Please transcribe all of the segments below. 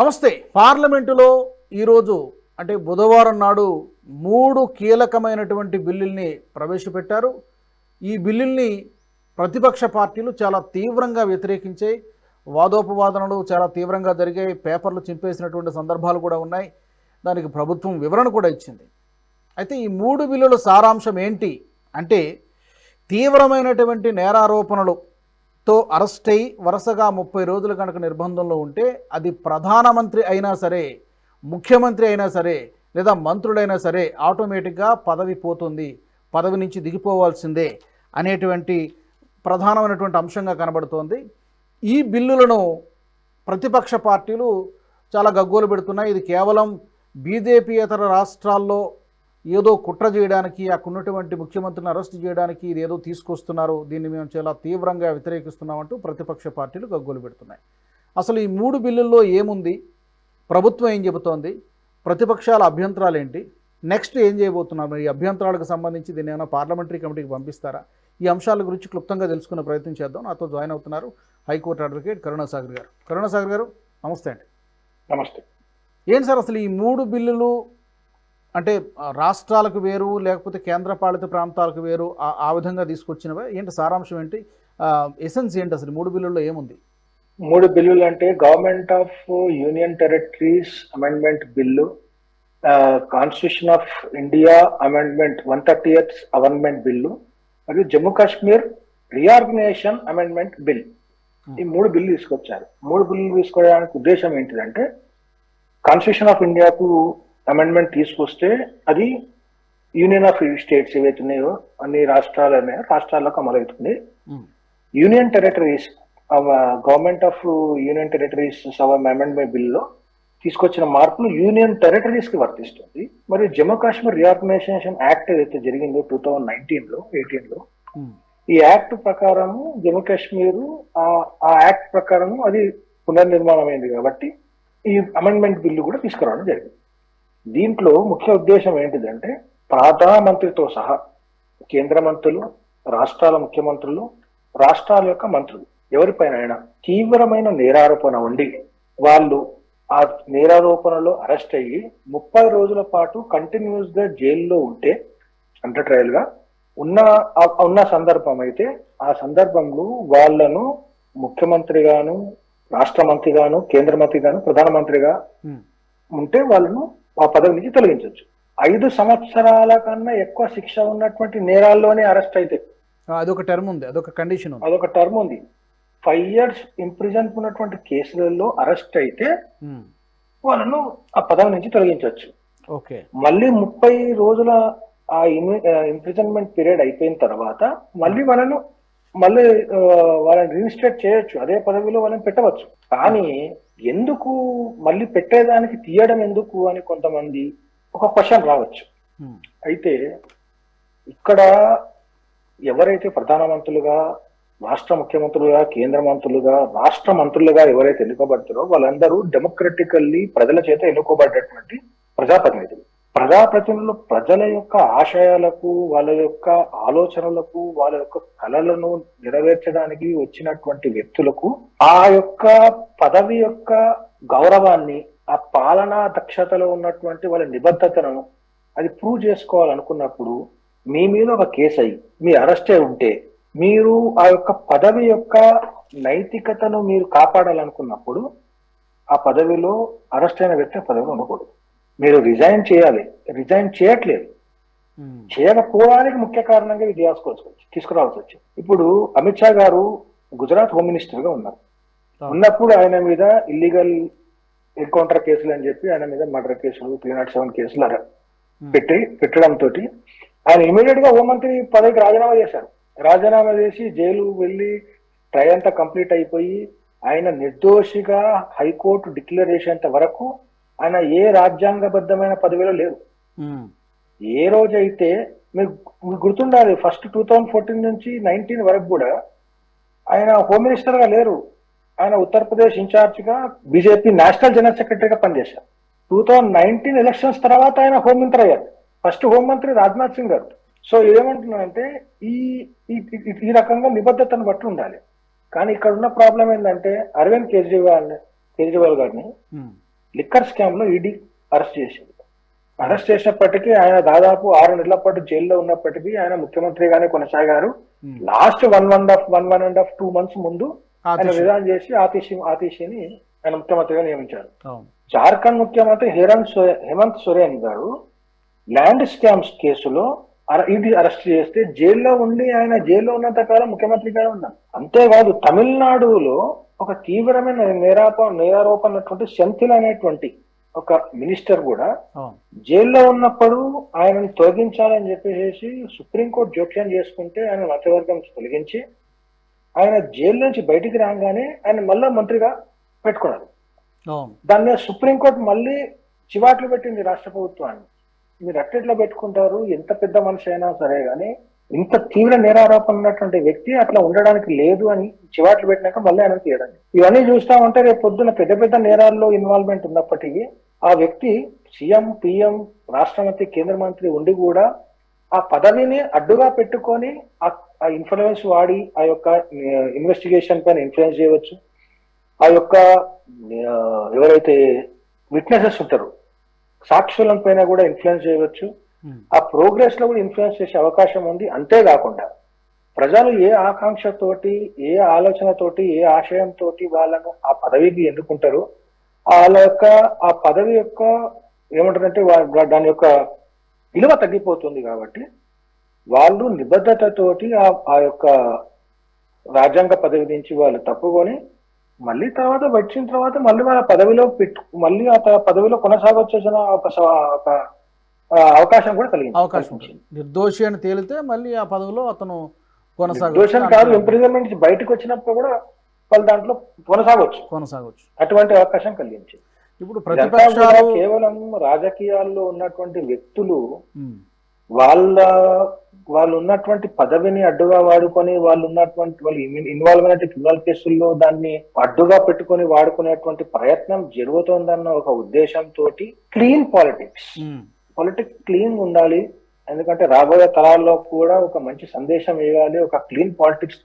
నమస్తే. పార్లమెంటులో ఈరోజు అంటే బుధవారం నాడు మూడు కీలకమైనటువంటి బిల్లుల్ని ప్రవేశపెట్టారు. ఈ బిల్లుల్ని ప్రతిపక్ష పార్టీలు చాలా తీవ్రంగా వ్యతిరేకించాయి. వాదోపవాదనలు చాలా తీవ్రంగా జరిగాయి. పేపర్లు చింపేసినటువంటి సందర్భాలు కూడా ఉన్నాయి. దానికి ప్రభుత్వం వివరణ కూడా ఇచ్చింది. అయితే ఈ మూడు బిల్లుల సారాంశం ఏంటి? అంటే తీవ్రమైనటువంటి నేరారోపణలు తో అరెస్ట్ అయి వరుసగా ముప్పై రోజులు కనుక నిర్బంధంలో ఉంటే అది ప్రధానమంత్రి అయినా సరే ముఖ్యమంత్రి అయినా సరే లేదా మంత్రులైనా సరే ఆటోమేటిక్గా పదవి పోతుంది. పదవి నుంచి దిగిపోవాల్సిందే అనేటువంటి ప్రధానమైనటువంటి అంశంగా కనబడుతోంది. ఈ బిల్లులను ప్రతిపక్ష పార్టీలు చాలా గగ్గోలు పెడుతున్నాయి. ఇది కేవలం బీజేపీయేతర రాష్ట్రాల్లో ఏదో కుట్ర చేయడానికి అక్కడ ఉన్నటువంటి ముఖ్యమంత్రిని అరెస్ట్ చేయడానికి ఇది ఏదో తీసుకొస్తున్నారు. దీన్ని మేము చాలా తీవ్రంగా వ్యతిరేకిస్తున్నామంటూ ప్రతిపక్ష పార్టీలు గగ్గోలు పెడుతున్నాయి. అసలు ఈ మూడు బిల్లుల్లో ఏముంది? ప్రభుత్వం ఏం చెబుతోంది? ప్రతిపక్షాల అభ్యంతరాలు ఏంటి నెక్స్ట్ ఏం చేయబోతున్నారు? మరి ఈ అభ్యంతరాలకు సంబంధించి దీన్ని ఏమైనా పార్లమెంటరీ కమిటీకి పంపిస్తారా? ఈ అంశాల గురించి క్లుప్తంగా తెలుసుకునే ప్రయత్నం చేద్దాం. నాతో జాయిన్ అవుతున్నారు హైకోర్టు అడ్వకేట్ కరుణాసాగర్ గారు. కరుణాసాగర్ గారు నమస్తే అండి. నమస్తే. ఏంటి సార్ అసలు ఈ మూడు బిల్లులు అంటే రాష్ట్రాలకు వేరు లేకపోతే కేంద్రపాలిత ప్రాంతాలకు వేరు ఆ- విధంగా తీసుకొచ్చినవా? ఏంటి సారాంశం ఏంటి? ఎసెన్స్ ఏంటి అసలు? మూడు బిల్లుల్లో ఏముంది? మూడు బిల్లులు అంటే government of union territories amendment bill constitution of India amendment one thirty eighth amendment bill మరియు Jammu Kashmir reorganisation amendment bill ఈ మూడు బిల్లు తీసుకొచ్చారు. మూడు బిల్లులు తీసుకోవడానికి ఉద్దేశం ఏంటిదంటే కాన్స్టిట్యూషన్ ఆఫ్ ఇండియాకు అమెండ్మెంట్ తీసుకొస్తే అది యూనియన్ ఆఫ్ స్టేట్స్ ఏవైతే ఉన్నాయో అన్ని రాష్ట్రాలు ఉన్నాయో రాష్ట్రాలకు అమలవుతుంది. ఉమ్, union territories government of union territories amendment బిల్లో తీసుకొచ్చిన మార్పులు యూనియన్ టెరిటరీస్కి వర్తిస్తుంది. మరియు జమ్మూ కాశ్మీర్ రీఆర్గనైజేషన్ యాక్ట్ ఏదైతే జరిగిందో టూ థౌజండ్ నైన్టీన్లో ఎయిటీన్లో ఉమ్, ఈ యాక్ట్ ప్రకారము జమ్మూ కాశ్మీర్ ఆ యాక్ట్ ప్రకారము అది పునర్నిర్మాణం అయింది కాబట్టి ఈ అమెండ్మెంట్ బిల్లు కూడా తీసుకురావడం జరిగింది. దీంట్లో ముఖ్య ఉద్దేశం ఏంటిదంటే ప్రధానమంత్రితో సహా కేంద్ర మంత్రులు రాష్ట్రాల ముఖ్యమంత్రులు రాష్ట్రాల యొక్క మంత్రులు. ఎవరిపైన తీవ్రమైన నేరారోపణ ఉండి వాళ్ళు ఆ నేరారోపణలో అరెస్ట్ అయ్యి ముప్పై రోజుల పాటు కంటిన్యూస్గా జైల్లో ఉంటే అండర్ ట్రయల్గా ఉన్న ఉన్న సందర్భం అయితే ఆ సందర్భంలో వాళ్ళను ముఖ్యమంత్రి గాను రాష్ట్ర మంత్రి గాను కేంద్ర మంత్రి గాను ప్రధానమంత్రిగా ఉంటే వాళ్ళను ఆ పదవి నుంచి తొలగించవచ్చు. ఐదు సంవత్సరాల కన్నా ఎక్కువ శిక్ష ఉన్నటువంటి నేరాల్లోనే అరెస్ట్ అయితే. అదొక టర్మ్ ఉంది అదొక కండిషన్ ఉంది. అదొక టర్మ్ ఉంది. ఫైవ్ ఇయర్స్ ఇంప్రిజన్ ఉన్నటువంటి కేసులలో అరెస్ట్ అయితే వాళ్ళను ఆ పదవి నుంచి తొలగించవచ్చు. ఓకే. మళ్ళీ ముప్పై రోజుల ఆ ఇంప్రిజన్మెంట్ పీరియడ్ అయిపోయిన తర్వాత మళ్ళీ వాళ్ళను మళ్ళీ వాళ్ళని రిజిస్ట్రేట్ చేయొచ్చు. అదే పదవిలో వాళ్ళని పెట్టవచ్చు. కానీ ఎందుకు మళ్ళీ పెట్టేదానికి తీయడం ఎందుకు అని కొంతమంది ఒక క్వశ్చన్ రావచ్చు. అయితే ఇక్కడ ఎవరైతే ప్రధానమంత్రులుగా రాష్ట్ర ముఖ్యమంత్రులుగా కేంద్ర మంత్రులుగా రాష్ట్ర మంత్రులుగా ఎవరైతే ఎన్నుకోబడతారో వాళ్ళందరూ డెమోక్రటికల్లీ ప్రజల చేత ఎన్నుకోబడ్డటువంటి ప్రజాప్రతినిధులు. ప్రజాప్రతినిధులు ప్రజల యొక్క ఆశయాలకు వాళ్ళ యొక్క ఆలోచనలకు వాళ్ళ యొక్క కళలను నెరవేర్చడానికి వచ్చినటువంటి వ్యక్తులకు ఆ యొక్క పదవి యొక్క గౌరవాన్ని ఆ పాలనా దక్షతలో ఉన్నటువంటి వాళ్ళ నిబద్ధతను అది ప్రూవ్ చేసుకోవాలనుకున్నప్పుడు మీ మీద ఒక కేసు అయ్యి మీ అరెస్ట్ అయి ఉంటే మీరు ఆ యొక్క పదవి యొక్క నైతికతను మీరు కాపాడాలనుకున్నప్పుడు ఆ పదవిలో అరెస్ట్ అయిన వ్యక్తి పదవిలో ఉండకూడదు. మీరు రిజైన్ చేయాలి. రిజైన్ చేయట్లేదు. ఉమ్, చేయకపోవడానికి ముఖ్య కారణంగా ఇది తీసుకోవాల్సి తీసుకురావాల్సి వచ్చింది ఇప్పుడు అమిత్ షా గారు గుజరాత్ హోమ్ మినిస్టర్గా ఉన్నారు. ఉన్నప్పుడు ఆయన మీద ఇల్లీగల్ ఎన్కౌంటర్ కేసులు అని చెప్పి ఆయన మీద మర్డర్ కేసులు త్రీ నాట్ సెవెన్ కేసులు ఉమ్, పెట్టి పెట్టడంతో ఆయన ఇమీడియట్గా హోంమంత్రి పదవికి రాజీనామా చేశారు. రాజీనామా చేసి జైలు వెళ్ళి ట్రై అంతా కంప్లీట్ అయిపోయి ఆయన నిర్దోషిగా హైకోర్టు డిక్లేర్ చేసేంత వరకు ఆయన ఏ రాజ్యాంగబద్ధమైన పదవిలో ఉమ్, ఏ రోజైతే మీకు గుర్తుండాలి ఫస్ట్ టూ థౌజండ్ ఫోర్టీన్ నుంచి నైన్టీన్ వరకు కూడా ఆయన హోమ్ మినిస్టర్గా లేరు. ఆయన ఉత్తరప్రదేశ్ ఇన్ఛార్జ్గా బీజేపీ నేషనల్ జనరల్ సెక్రటరీగా పనిచేశారు. టూ థౌజండ్ నైన్టీన్ ఎలక్షన్స్ తర్వాత ఆయన హోం మంత్రి అయ్యారు. ఫస్ట్ హోంమంత్రి రాజ్నాథ్ సింగ్ గారు. సో ఏమంటున్నానంటే ఈ ఈ- రకంగా నిబద్ధతను బట్టి ఉండాలి. కానీ ఇక్కడ ఉన్న ప్రాబ్లం ఏంటంటే అరవింద్ కేజ్రీవాల్ కేజ్రీవాల్ గారిని లిక్కర్ స్కామ్లో ఈడీ అరెస్ట్ చేసింది. అరెస్ట్ చేసినప్పటికీ ఆయన దాదాపు ఆరు నెలల పాటు జైల్లో ఉన్నప్పటికీ ఆయన ముఖ్యమంత్రిగానే కొనసాగారు. Last one one half one one and half two months ముందు ఆయన. రిజైన్ చేసి ఆతిషి ఆతిషిని ఆయన ముఖ్యమంత్రిగా నియమించారు. జార్ఖండ్ ముఖ్యమంత్రి హేరంత్ సోరె- హేమంత్ సోరెన్ గారు ల్యాండ్ స్కామ్స్ కేసులో ఇది అరెస్ట్ చేస్తే జైల్లో ఉండి ఆయన జైల్లో ఉన్నంత కాలం ముఖ్యమంత్రిగా ఉన్నారు. అంతేకాదు తమిళనాడులో ఒక తీవ్రమైన నేరాప నేరారోపణటువంటి సెంథిల్ అనేటువంటి ఒక మినిస్టర్ కూడా జైల్లో ఉన్నప్పుడు ఆయనను తొలగించాలని చెప్పేసి సుప్రీంకోర్టు జోక్యం చేసుకుంటే ఆయన మంత్రివర్గం తొలగించి ఆయన జైలు నుంచి బయటికి రాగానే ఆయన మళ్ళా మంత్రిగా పెట్టుకున్నారు. అవును. దాని మీద సుప్రీంకోర్టు మళ్ళీ చివాట్లు పెట్టింది రాష్ట్ర ప్రభుత్వాన్ని. మీరు అట్టెట్లా పెట్టుకుంటారు ఎంత పెద్ద మనిషి అయినా సరే కానీ ఇంత తీవ్ర నేరారోపణ ఉన్నటువంటి వ్యక్తి అట్లా ఉండడానికి లేదు అని చివాట్లు పెట్టినాక మళ్ళీ ఆయన తీయడం ఇవన్నీ చూస్తా ఉంటే రేపు పొద్దున పెద్ద పెద్ద నేరాల్లో ఇన్వాల్వ్మెంట్ ఉన్నప్పటికీ ఆ వ్యక్తి సీఎం పిఎం రాష్ట్ర మంత్రి కేంద్ర మంత్రి ఉండి కూడా ఆ పదవిని అడ్డుగా పెట్టుకొని ఆ- ఇన్ఫ్లుయెన్స్ వాడి ఆ యొక్క ఇన్వెస్టిగేషన్ పైన ఇన్ఫ్లుయెన్స్ చేయవచ్చు. ఆ యొక్క ఎవరైతే విట్నెసెస్ ఉంటారు సాక్షుల పైన కూడా ఇన్ఫ్లుయెన్స్ చేయవచ్చు. Hmm. ఆ ప్రోగ్రెస్లో కూడా ఇన్ఫ్లుయెన్స్ చేసే అవకాశం ఉంది. అంతేకాకుండా ప్రజలు ఏ ఆకాంక్షతోటి ఏ ఆలోచనతోటి ఏ ఆశయంతో వాళ్ళను ఆ పదవికి ఎన్నుకుంటారో వాళ్ళ యొక్క ఆ పదవి యొక్క ఏమంటారంటే దాని యొక్క విలువ తగ్గిపోతుంది కాబట్టి వాళ్ళు నిబద్ధతతోటి ఆ ఆ యొక్క రాజ్యాంగ పదవి నుంచి వాళ్ళు తప్పుకొని మళ్ళీ తర్వాత వచ్చిన తర్వాత మళ్ళీ వాళ్ళ పదవిలో పెట్టు మళ్ళీ ఆ పదవిలో కొనసాగొచ్చేసిన ఒక ఒక అవకాశం కూడా కలిగింది. అవకాశం నిర్దోషి అని తేలితే మళ్ళీ ఆ పదవిలో అతను కొనసాగ కాదు ఇంప్రిజన్మెంట్ నుంచి బయటకు వచ్చినప్పుడు కూడా వాళ్ళు దాంట్లో కొనసాగొచ్చు కొనసాగవచ్చు. అటువంటి అవకాశం కలిగించింది. ఇప్పుడు ప్రతిపక్షాలు కేవలం రాజకీయాల్లో ఉన్నటువంటి వ్యక్తులు. వాళ్ళ వాళ్ళు ఉన్నటువంటి పదవిని అడ్డుగా వాడుకొని వాళ్ళు ఉన్నటువంటి వాళ్ళు ఇన్వాల్వ్ అయినటువంటి క్రిమినల్ కేసుల్లో దాన్ని అడ్డుగా పెట్టుకొని వాడుకునేటువంటి ప్రయత్నం జరుగుతోందన్న ఒక ఉద్దేశంతో clean politics um. Politics clean ఉండాలి. ఎందుకంటే రాబోయే తరాల్లో కూడా ఒక మంచి సందేశం ఇవ్వాలి ఒక క్లీన్ పాలిటిక్స్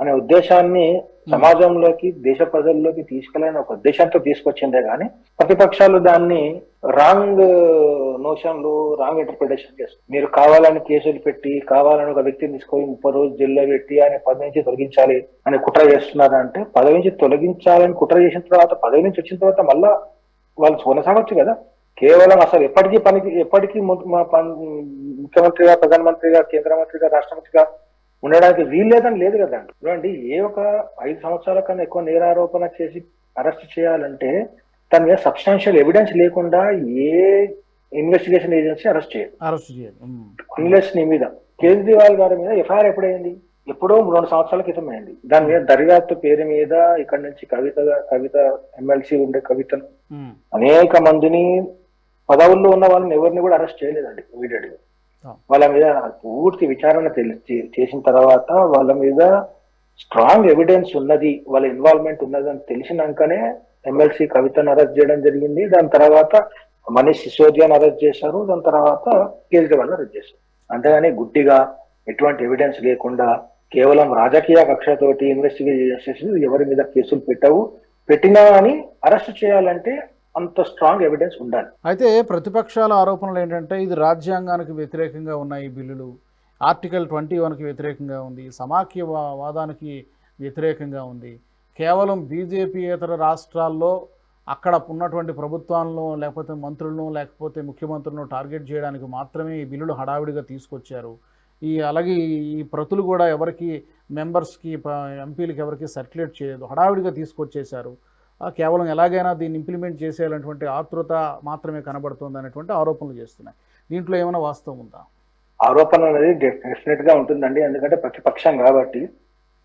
అనే ఉద్దేశాన్ని సమాజంలోకి దేశ ప్రజల్లోకి తీసుకెళ్ళాలని ఒక ఉద్దేశంతో తీసుకొచ్చిందే గాని ప్రతిపక్షాలు దాన్ని రాంగ్ నోషన్లు రాంగ్ ఇంటర్ప్రిటేషన్ చేస్తారు మీరు కావాలని కేసులు పెట్టి కావాలని ఒక వ్యక్తిని తీసుకొని ముప్పై రోజులు జైల్లో పెట్టి ఆయన పదవి నుంచి తొలగించాలి అని కుట్ర చేస్తున్నారంటే పదవి నుంచి తొలగించాలని కుట్ర చేసిన తర్వాత పదవి నుంచి వచ్చిన తర్వాత మళ్ళా వాళ్ళు కొనసాగొచ్చు కదా. కేవలం అసలు ఎప్పటికీ పనికి ఎప్పటికీ ముఖ్యమంత్రిగా ప్రధానమంత్రిగా కేంద్ర మంత్రిగా రాష్ట్ర మంత్రిగా ఉండడానికి వీల్లేదని లేదు కదండి చూడండి ఏ ఒక ఐదు సంవత్సరాల కన్నా ఎక్కువ నేరారోపణ చేసి అరెస్ట్ చేయాలంటే దాని మీద సబ్స్టాన్షియల్ ఎవిడెన్స్ లేకుండా ఏ ఇన్వెస్టిగేషన్ ఏజెన్సీ అరెస్ట్ చేయదు. అరెస్ట్ చేయాలి ఉమ్. అన్లెస్ నీ మీద. కేజ్రీవాల్ గారి మీద ఎఫ్ఐఆర్ ఎప్పుడైంది? ఎప్పుడో రెండు సంవత్సరాల క్రితం అయింది దాని మీద దర్యాప్తు పేరు మీద ఇక్కడ నుంచి కవిత కవిత ఎమ్మెల్సీ ఉండే కవితను. అనేక మందిని పదవుల్లో ఉన్న వాళ్ళని ఎవరిని కూడా అరెస్ట్ చేయలేదండి ఇమీడియట్గా. వాళ్ళ మీద పూర్తి విచారణ తెలి- చే- చేసిన తర్వాత వాళ్ళ మీద స్ట్రాంగ్ ఎవిడెన్స్ ఉన్నది వాళ్ళ ఇన్వాల్వ్మెంట్ ఉన్నది అని తెలిసినాకనే ఎమ్మెల్సీ కవితను అరెస్ట్ చేయడం జరిగింది. దాని తర్వాత మనీష్ సిసోదియాని అరెస్ట్ చేశారు. దాని తర్వాత కేజ్రీవాల్ అరెస్ట్ చేశారు. అంతేగాని గుడ్డిగా ఎటువంటి ఎవిడెన్స్ లేకుండా కేవలం రాజకీయ కక్షతోటి ఇన్వెస్టిగేట్ చేసేసి ఎవరి మీద కేసులు పెట్టవు. పెట్టినా అని అరెస్ట్ చేయాలంటే అంత స్ట్రాంగ్ ఎవిడెన్స్ ఉండాలి. అయితే ప్రతిపక్షాల ఆరోపణలు ఏంటంటే ఇది రాజ్యాంగానికి వ్యతిరేకంగా ఉన్నాయి బిల్లులు ఆర్టికల్ ట్వంటీ వన్కి వ్యతిరేకంగా ఉంది సమాఖ్య వాదానికి వ్యతిరేకంగా ఉంది. కేవలం బీజేపీయేతర రాష్ట్రాల్లో అక్కడ ఉన్నటువంటి ప్రభుత్వాలను లేకపోతే మంత్రులను లేకపోతే ముఖ్యమంత్రులను టార్గెట్ చేయడానికి మాత్రమే ఈ బిల్లులు హడావిడిగా తీసుకొచ్చారు. ఈ అలాగే ఈ ప్రతులు కూడా ఎవరికి మెంబర్స్కి ఎంపీలకి ఎవరికి సర్క్యులేట్ చేయదు హడావిడిగా తీసుకొచ్చేశారు. కేవలం ఎలాగైనా దీన్ని ఇంప్లిమెంట్ చేసేయాలన్నటువంటి ఆతృత మాత్రమే కనబడుతుంది అనేటువంటి ఆరోపణలు చేస్తున్నాయి. దీంట్లో ఏమైనా వాస్తవం ఉందా? ఆరోపణ అనేది డెఫినెట్గా ఉంటుందండి. ఎందుకంటే ప్రతిపక్షం కాబట్టి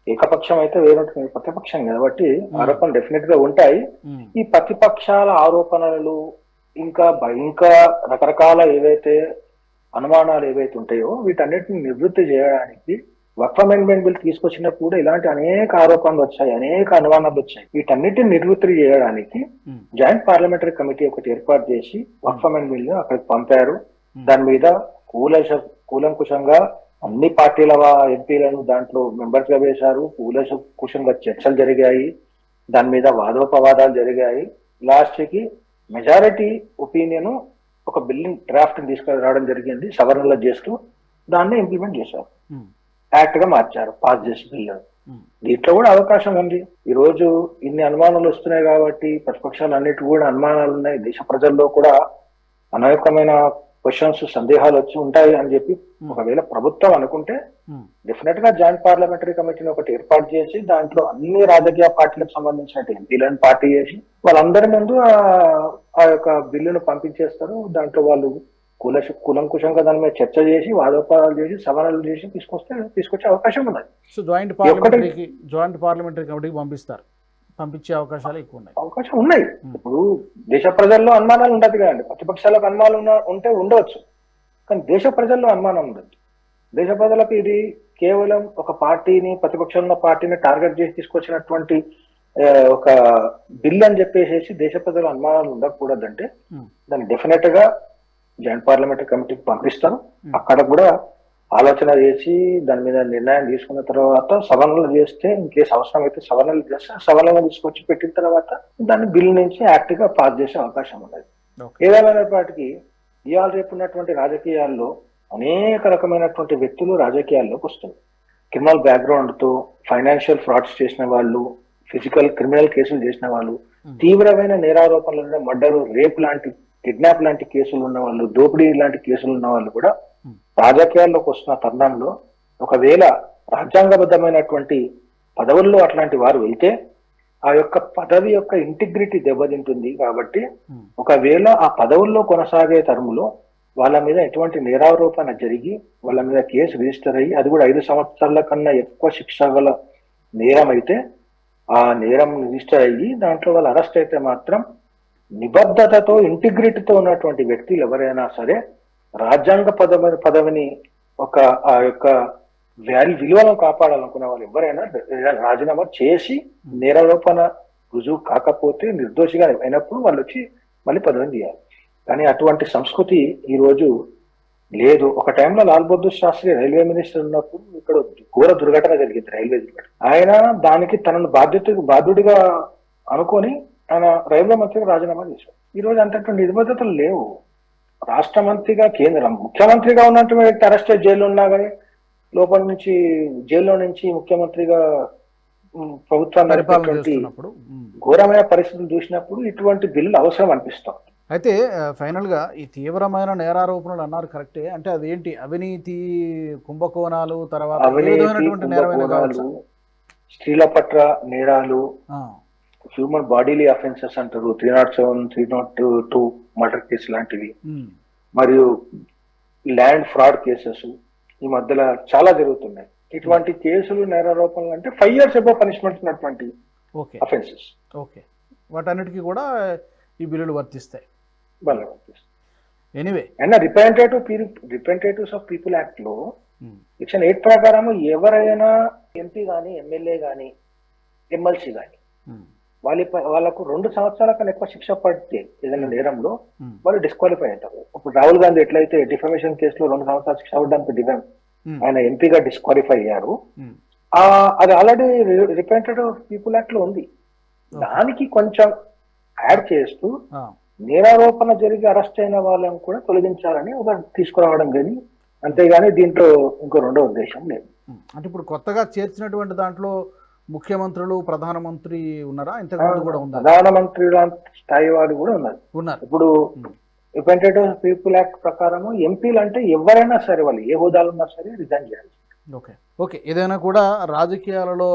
ఏకపక్షం అయితే వేరుంటుంది ప్రతిపక్షం కాబట్టి ఆరోపణలు డెఫినెట్గా ఉంటాయి ఈ ప్రతిపక్షాల ఆరోపణలు ఇంకా ఇంకా రకరకాల ఏవైతే అనుమానాలు ఏవైతే ఉంటాయో వీటన్నిటిని నివృత్తి చేయడానికి వర్క్ అమెండ్మెంట్ బిల్ తీసుకొచ్చినప్పుడు కూడా ఇలాంటి అనేక ఆరోపణలు వచ్చాయి అనేక అనుమానాలు వచ్చాయి. వీటన్నిటిని నివృత్తి చేయడానికి జాయింట్ పార్లమెంటరీ కమిటీ ఒకటి ఏర్పాటు చేసి వర్క్ అమెండ్మెంట్ బిల్ అక్కడికి పంపారు. దాని మీద కూలశ కూలంకుశంగా అన్ని పార్టీల ఎంపీలను దాంట్లో మెంబర్స్గా వేశారు. కూలశ కుశంగా చర్చలు జరిగాయి. దాని మీద వాదోపవాదాలు జరిగాయి. లాస్ట్కి మెజారిటీ ఒపీనియన్ ఒక బిల్లింగ్ డ్రాఫ్ట్ తీసుకురావడం జరిగింది. సవరణలు చేస్తూ దాన్ని ఇంప్లిమెంట్ చేశారు. యాక్ట్గా మార్చారు పాస్ చేసి బిల్లు ఉమ్, దీంట్లో కూడా అవకాశం ఉంది. ఈ రోజు ఇన్ని అనుమానాలు వస్తున్నాయి కాబట్టి ప్రతిపక్షాలు అన్నిటి కూడా అనుమానాలు ఉన్నాయి. దేశ ప్రజల్లో కూడా అనేకమైన క్వశ్చన్స్ సందేహాలు వచ్చి ఉంటాయి అని చెప్పి ఒకవేళ ప్రభుత్వం అనుకుంటే డెఫినెట్గా జాయింట్ పార్లమెంటరీ కమిటీని ఒకటి ఏర్పాటు చేసి దాంట్లో అన్ని రాజకీయ పార్టీలకు సంబంధించిన ఎంపీలను పార్టీ చేసి వాళ్ళందరి ముందు ఆ యొక్క బిల్లును పంపించేస్తారు. దాంట్లో వాళ్ళు కుల కులంకుశంగా దాని మీద చర్చ చేసి వాదోపాదాలు చేసి సవరణలు చేసి తీసుకొస్తే తీసుకొచ్చే అవకాశం ఉన్నది. సో జాయింట్ పార్లమెంటరీకి జాయింట్ పార్లమెంటరీ కమిటీకి పంపిస్తారు. పంపించే అవకాశాలు ఎక్కువ ఉన్నాయి. అవకాశం ఉన్నాయి. ఇప్పుడు దేశ ప్రజల్లో అనుమానాలు ఉండదు కదండి. ప్రతిపక్షాలకు అనుమానాలు ఉంటే ఉండవచ్చు. కానీ దేశ ప్రజల్లో అనుమానం ఉండదు. దేశ ప్రజలకు ఇది కేవలం ఒక పార్టీని ప్రతిపక్షంలో ఉన్న పార్టీని టార్గెట్ చేసి తీసుకొచ్చినటువంటి ఒక బిల్ అని చెప్పేసి దేశ ప్రజల అనుమానాలు ఉండకూడదంటే. దాన్ని డెఫినెట్గా జాయింట్ పార్లమెంటరీ కమిటీకి పంపిస్తాం Hmm. అక్కడ కూడా ఆలోచన చేసి దాని మీద నిర్ణయం తీసుకున్న తర్వాత సవరణలు చేస్తే ఇంకేస్ అవసరం అయితే సవరణలు చేస్తే ఆ సవరణలు తీసుకొచ్చి పెట్టిన తర్వాత దాన్ని బిల్ నుంచి యాక్ట్గా పాస్ చేసే అవకాశం ఉన్నది ఓకే ఏదేమైనప్పటికీ ఇవాళ రేపు ఉన్నటువంటి రాజకీయాల్లో అనేక రకమైనటువంటి వ్యక్తులు రాజకీయాల్లోకి వస్తున్నారు క్రిమినల్ బ్యాక్గ్రౌండ్తో ఫైనాన్షియల్ ఫ్రాడ్స్ చేసిన వాళ్ళు ఫిజికల్ క్రిమినల్ కేసులు చేసిన వాళ్ళు. తీవ్రమైన నేరారోపణలు మర్డర్ రేప్ లాంటి కిడ్నాప్ లాంటి కేసులు ఉన్న వాళ్ళు దోపిడీ లాంటి కేసులు ఉన్న వాళ్ళు కూడా. రాజకీయాల్లోకి వస్తున్న తరుణంలో ఒకవేళ రాజ్యాంగబద్ధమైనటువంటి పదవుల్లో అట్లాంటి వారు వెళ్తే ఆ యొక్క పదవి యొక్క ఇంటిగ్రిటీ దెబ్బతింటుంది కాబట్టి ఒకవేళ ఆ పదవుల్లో కొనసాగే తరములో వాళ్ళ మీద ఎటువంటి నేరారోపణ జరిగి వాళ్ళ మీద కేసు రిజిస్టర్ అయ్యి అది కూడా ఐదు సంవత్సరాల కన్నా ఎక్కువ శిక్ష గల నేరం అయితే ఆ నేరం రిజిస్టర్ అయ్యి దాంట్లో వాళ్ళు అరెస్ట్ అయితే మాత్రం నిబద్ధతతో ఇంటిగ్రిటీతో ఉన్నటువంటి వ్యక్తులు ఎవరైనా సరే రాజ్యాంగ పదవి పదవిని ఒక ఆ యొక్క వాల్యూ విలువలను కాపాడాలనుకునే వాళ్ళు ఎవరైనా రాజీనామా చేసి నేరారోపణ రుజువు కాకపోతే నిర్దోషిగా అయినప్పుడు వాళ్ళు వచ్చి మళ్ళీ పదవిని తీయాలి. కానీ అటువంటి సంస్కృతి ఈరోజు లేదు. ఒక టైంలో లాల్ బహదూర్ శాస్త్రి రైల్వే మినిస్టర్ ఉన్నప్పుడు ఇక్కడ ఘోర దుర్ఘటన జరిగింది రైల్వే దుర్ఘటన. ఆయన దానికి తనను బాధ్యత బాధ్యుడిగా అనుకొని ఆయన రైల్వే మంత్రిగా రాజీనామా చేశారు. ఈ రోజు అంతటువంటి నిబద్ధతలు లేవు. రాష్ట్ర మంత్రిగా కేంద్రం ముఖ్యమంత్రిగా ఉన్నటువంటి వ్యక్తి అరెస్ట్ అయ్యి జైల్లో ఉన్నా కానీ లోపల నుంచి జైల్లో నుంచి ముఖ్యమంత్రిగా ప్రభుత్వాన్ని నడిపేటువంటి. ఘోరమైన పరిస్థితులు చూసినప్పుడు ఇటువంటి బిల్లులు అవసరం అనిపిస్తాం. అయితే ఆ, ఫైనల్గా ఈ తీవ్రమైన నేరారోపణలు అన్నారు కరెక్టే. అంటే అదేంటి? అవినీతి కుంభకోణాలు తర్వాత స్త్రీల పట్ల నేరాలు హ్యూమన్ బాడీలీ అఫెన్సెస్ అంటారు. Three not seven three not two murder case లాంటివి. ఉమ్, మరియు ల్యాండ్ ఫ్రాడ్ కేసెస్ ఈ మధ్యలో చాలా జరుగుతున్నాయి. ఇటువంటి కేసులు నేరారోపణలు అంటే ఫైవ్ ఇయర్స్ ఎబో పనిష్మెంట్ ఉన్నటువంటి ఓకే. Offences okay. వాటన్నిటికీ కూడా ఈ బిల్లులు వర్తిస్తాయి. వల్ల anyway and representative representatives of people యాక్ట్లో సెక్షన్ ఎయిట్ ప్రకారం ఎవరైనా ఎంపీ గాని ఎమ్మెల్యే గాని ఎమ్మెల్సీ గాని వాళ్ళ వాళ్ళకు రెండు సంవత్సరాల కన్నా ఎక్కువ శిక్ష పడితే ఏదైనా నేరంలో వాళ్ళు డిస్క్వాలిఫై అవుతారు ఇప్పుడు రాహుల్ గాంధీ ఎట్లయితే డిఫమేషన్ కేసులో రెండు సంవత్సరాల శిక్ష పడడానికి డిఫెమ్ ఆయన ఎంపీగా డిస్క్వాలిఫై అయ్యారు. ఆ అది ఆల్రెడీ రిప్రజెంటేటివ్ పీపుల్ యాక్ట్లో ఉంది. దానికి కొంచెం యాడ్ చేస్తూ నేరారోపణ జరిగి అరెస్ట్ అయిన వాళ్ళని కూడా తొలగించాలని ఒక తీసుకురావడం కానీ అంతేగాని దీంట్లో ఇంకో రెండో ఉద్దేశం లేదు. అంటే ఇప్పుడు కొత్తగా చేర్చినటువంటి దాంట్లో ముఖ్యమంత్రులు ప్రధానమంత్రి ఉన్నారా? ఇంతకుముందు కూడా ఉందా ప్రధానమంత్రి లాంటి స్థాయి వాడు కూడా ఉన్నారు. ఉన్నారు. ఇప్పుడు. రిప్రజెంటేటివ్ పీపుల్ యాక్ట్ ప్రకారం ఎంపీలు అంటే ఎవరైనా సరే వాళ్ళు ఏ హోదాలు ఉన్నా సరే రిజైన్ చేయాలి ఓకే. ఓకే. ఏదైనా కూడా రాజకీయాలలో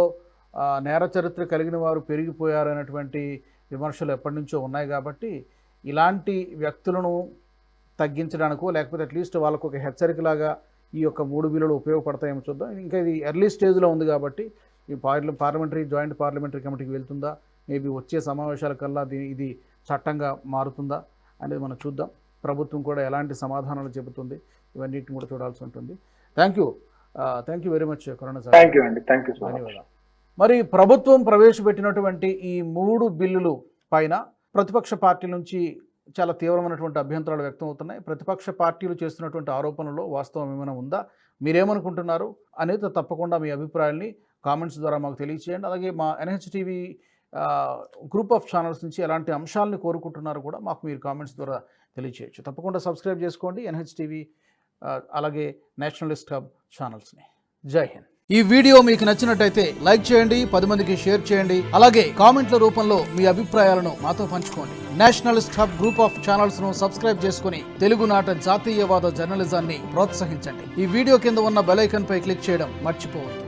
నేర చరిత్ర కలిగిన వారు పెరిగిపోయారనేటువంటి విమర్శలు ఎప్పటి నుంచో ఉన్నాయి కాబట్టి ఇలాంటి వ్యక్తులను తగ్గించడానికో లేకపోతే అట్లీస్ట్ వాళ్ళకు ఒక హెచ్చరికలాగా ఈ యొక్క మూడు బిల్లులు ఉపయోగపడతాయేమో చూద్దాం. ఇంకా ఇది ఎర్లీ స్టేజ్లో ఉంది కాబట్టి ఈ పార్ల పార్లమెంటరీ జాయింట్ పార్లమెంటరీ కమిటీకి వెళ్తుందా? మేబీ వచ్చే సమావేశాల కల్లా ఇది చట్టంగా మారుతుందా? అనేది మనం చూద్దాం. ప్రభుత్వం కూడా ఎలాంటి సమాధానాలు చెబుతుంది? ఇవన్నిటిని కూడా చూడాల్సి ఉంటుంది. Thank you. Thank you very much corona sir. Thank you అండి. థ్యాంక్ యూ ధన్యవాదాలు. మరి ప్రభుత్వం ప్రవేశపెట్టినటువంటి ఈ మూడు బిల్లులు పైన ప్రతిపక్ష పార్టీల నుంచి చాలా తీవ్రమైనటువంటి అభ్యంతరాలు వ్యక్తం అవుతున్నాయి ప్రతిపక్ష పార్టీలు చేస్తున్నటువంటి ఆరోపణలో వాస్తవం ఏమైనా ఉందా? మీరేమనుకుంటున్నారు? అనేది తప్పకుండా మీ అభిప్రాయాల్ని కామెంట్స్ ద్వారా మాకు తెలియచేయండి. అలాగే మా ఎన్హెచ్టీవీ గ్రూప్ ఆఫ్ ఛానల్స్ నుంచి ఎలాంటి అంశాలని కోరుకుంటున్నారో కూడా మాకు మీరు కామెంట్స్ ద్వారా తెలియచేయచ్చు. తప్పకుండా సబ్స్క్రైబ్ చేసుకోండి ఎన్హెచ్టీవీ అలాగే నేషనలిస్ట్ హబ్ ఛానల్స్ని. జై హింద్. ఈ వీడియో మీకు నచ్చినట్టయితే లైక్ చేయండి పది మందికి షేర్ చేయండి అలాగే కామెంట్ల రూపంలో మీ అభిప్రాయాలను మాతో పంచుకోండి. నేషనలిస్ట్ హబ్ గ్రూప్ ఆఫ్ ఛానల్స్ను సబ్స్క్రైబ్ చేసుకుని తెలుగునాట జాతీయవాద జర్నలిజాన్ని ప్రోత్సహించండి. ఈ వీడియో కింద ఉన్న బెల్ పై క్లిక్ చేయడం మర్చిపోవద్దు.